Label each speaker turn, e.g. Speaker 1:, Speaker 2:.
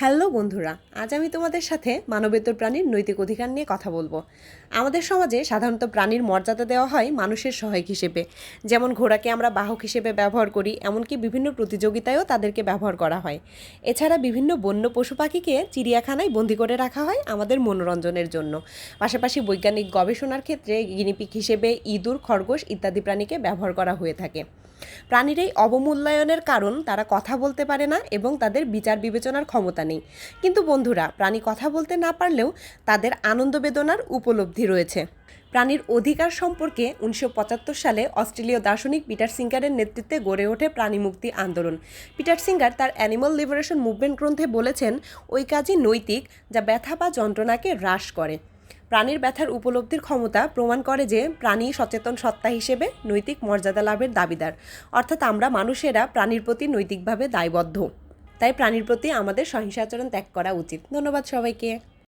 Speaker 1: Hello বন্ধুরা, আজ আমি তোমাদের সাথে মানবেতর প্রাণীর নৈতিক অধিকার নিয়ে কথা বলব। আমাদের সমাজে সাধারণত প্রাণীর মর্যাদা দেওয়া হয় মানুষের সহায়ক হিসেবে। যেমন ঘোড়াকে আমরা বাহক হিসেবে ব্যবহার করি, এমনকি বিভিন্ন প্রতিযোগিতায়ও তাদেরকে ব্যবহার করা হয়। এছাড়া বিভিন্ন বন্য পশু পাখিকে চিড়িয়াখানায় বন্দি করে রাখা হয় আমাদের মনোরঞ্জনের জন্য। পাশাপাশি বৈজ্ঞানিক গবেষণার ক্ষেত্রে গিনিপিক হিসেবে ইঁদুর, খরগোশ ইত্যাদি প্রাণীকে ব্যবহার করা হয়ে থাকে। প্রাণীর এই অবমূল্যায়নের কারণ তারা কথা বলতে পারে না এবং তাদের বিচার বিবেচনার ক্ষমতা নেই। কিন্তু বন্ধুরা, প্রাণী কথা বলতে না পারলেও তাদের আনন্দ বেদনার উপলব্ধি রয়েছে। প্রাণীর অধিকার সম্পর্কে উনিশশো পঁচাত্তর সালে অস্ট্রেলীয় দার্শনিক পিটার সিঙ্গারের নেতৃত্বে গড়ে ওঠে প্রাণী মুক্তি আন্দোলন। পিটার সিঙ্গার তার অ্যানিমাল লিবারেশন মুভমেন্ট গ্রন্থে বলেছেন, ওই কাজই নৈতিক যা ব্যথা বা যন্ত্রণাকে হ্রাস করে। প্রাণীর ব্যথার উপলব্ধির ক্ষমতা প্রমাণ করে যে প্রাণী সচেতন সত্তা হিসেবে নৈতিক মর্যাদা লাভের দাবিদার। অর্থাৎ আমরা মানুষেরা প্রাণীর প্রতি নৈতিকভাবে দায়বদ্ধ। তাই প্রাণীর প্রতি আমাদের সহিংসাচরণ ত্যাগ করা উচিত। ধন্যবাদ সবাইকে।